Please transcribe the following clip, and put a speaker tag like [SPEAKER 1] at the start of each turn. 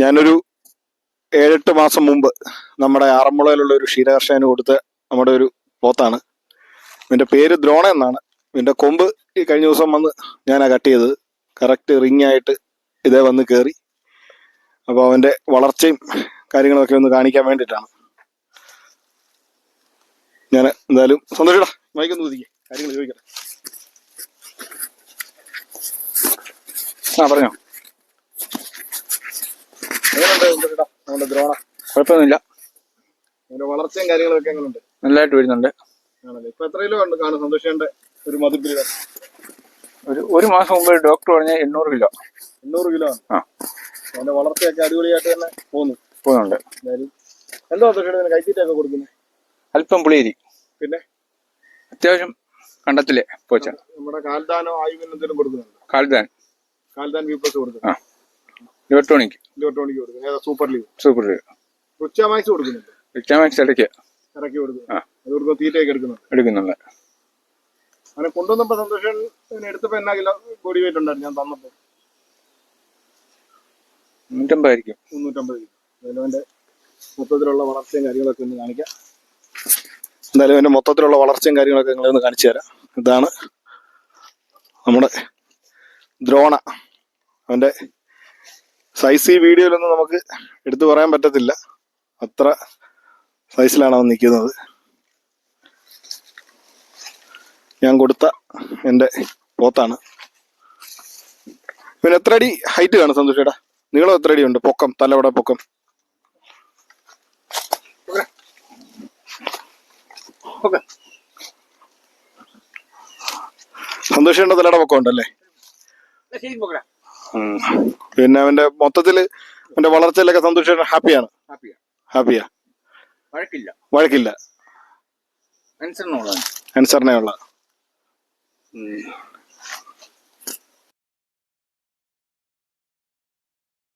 [SPEAKER 1] ഞാനൊരു ഏഴെട്ട് മാസം മുമ്പ് നമ്മുടെ ആറന്മുളയിലുള്ള ഒരു ക്ഷീരകർഷകന് കൊടുത്ത നമ്മുടെ ഒരു പോത്താണ്. ഇതിന്റെ പേര് ദ്രോണ എന്നാണ്. ഇതിന്റെ കൊമ്പ് ഈ കഴിഞ്ഞ ദിവസം വന്ന് ഞാനാ കട്ട് ചെയ്തത്. കറക്റ്റ് റിങ് ആയിട്ട് ഇതേ വന്ന് കയറി അപ്പോൾ അവന്റെ വളർച്ചയും കാര്യങ്ങളൊക്കെ ഒന്ന് കാണിക്കാൻ വേണ്ടിയിട്ടാണ്. ഞാൻ എന്തായാലും സന്തോഷടാ മൈക്കൊന്ന് ഒതുക്കി കാര്യങ്ങൾ ചോദിക്കട്ടെ. ആ പറഞ്ഞോ. നമ്മുടെ ദ്രോണ.
[SPEAKER 2] കുഴപ്പമൊന്നുമില്ല.
[SPEAKER 1] വളർച്ചയും കാര്യങ്ങളൊക്കെ എങ്ങനെയുണ്ട്
[SPEAKER 2] നല്ലതായിട്ട് വരുന്നുണ്ട്.
[SPEAKER 1] ഇപ്പൊ എത്ര കിലോ ഉണ്ട് കാണും സന്തോഷേന്റെ ഒരു മതിപ്പിൽ
[SPEAKER 2] ഒരു ഒരു മാസം മുമ്പ് ഡോക്ടർ പറഞ്ഞ എണ്ണൂറ് കിലോ.
[SPEAKER 1] എണ്ണൂറ് കിലോ ആണ്.
[SPEAKER 2] ആ.
[SPEAKER 1] അതിന്റെ വളർച്ചയൊക്കെ അടിപൊളിയായിട്ട് തന്നെ പോകുന്നു.
[SPEAKER 2] പോകുന്നുണ്ട്.
[SPEAKER 1] എന്തോ സന്തോഷേട്ട കൈത്തീറ്റൊക്കെ കൊടുക്കുന്നത്?
[SPEAKER 2] അല്പം പുളിയരി.
[SPEAKER 1] പിന്നെ?
[SPEAKER 2] അത്യാവശ്യം കണ്ടത്തില്ലേ പോച്ച.
[SPEAKER 1] നമ്മുടെ കാൽദാനോ ആയുധം എന്തെങ്കിലും കൊടുക്കുന്നുണ്ട്?
[SPEAKER 2] കാൽദാൻ.
[SPEAKER 1] കാൽദാൻ വീപ്പസ് പ്ലസ് കൊടുക്കുന്നു
[SPEAKER 2] ആ ഇലക്ട്രോണിക്
[SPEAKER 1] കൊടുക്കുന്നത്. സൂപ്പർ ലീഗ്
[SPEAKER 2] സൂപ്പർ
[SPEAKER 1] ഉച്ചമാക്സ് കൊടുക്കുന്നുണ്ട്.
[SPEAKER 2] വിറ്റാമിക്സ് ഇടയ്ക്ക്.
[SPEAKER 1] ഇറക്കി കൊടുക്കുന്നു. അത് കൊടുക്കുമ്പോൾ തീറ്റയൊക്കെ എടുക്കുന്നു
[SPEAKER 2] എടുക്കുന്നുണ്ട്.
[SPEAKER 1] അങ്ങനെ കൊണ്ടുവന്നപ്പോ സന്തോഷം എടുത്തപ്പോ എന്നാ കിലോ ബോഡി വെയിറ്റ് ഉണ്ടായിരുന്നു? ഞാൻ തന്നപ്പോ.
[SPEAKER 2] മുന്നൂറ്റമ്പതായിരിക്കും
[SPEAKER 1] മുന്നൂറ്റമ്പത് കിലോ. എന്തായാലും അതിന്റെ മൊത്തത്തിലുള്ള വളർച്ചയും കാര്യങ്ങളൊക്കെ ഒന്ന് കാണിക്കാം. എന്തായാലും അതിന്റെ മൊത്തത്തിലുള്ള വളർച്ചയും കാര്യങ്ങളൊക്കെ നിങ്ങളെ ഒന്ന് കാണിച്ചു തരാം. ഇതാണ് നമ്മുടെ ദ്രോണ. അവന്റെ സൈസ് ഈ വീഡിയോയിലൊന്നും നമുക്ക് എടുത്തു പറയാൻ പറ്റത്തില്ല. അത്ര സൈസിലാണ് അവൻ നിൽക്കുന്നത്. ഞാൻ കൊടുത്ത എന്റെ പോത്താണ്. പിന്നെ എത്ര അടി ഹൈറ്റ് കാണും സന്തോഷേടാ നീളം എത്ര അടി ഉണ്ട്? പൊക്കം തലവിടെ പൊക്കം. സന്തോഷേണ്ട തലയുടെ പൊക്കം ഉണ്ടല്ലേ. പിന്നെ അവന്റെ മൊത്തത്തിൽ അവന്റെ വളർച്ചയിലൊക്കെ സന്തോഷം ഹാപ്പിയാണ്. ഹാപ്പിയാ
[SPEAKER 2] വഴക്കില്ല.
[SPEAKER 1] വഴക്കില്ല.
[SPEAKER 2] അനുസരണമുള്ളതാണ്
[SPEAKER 1] അനുസരണയുള്ള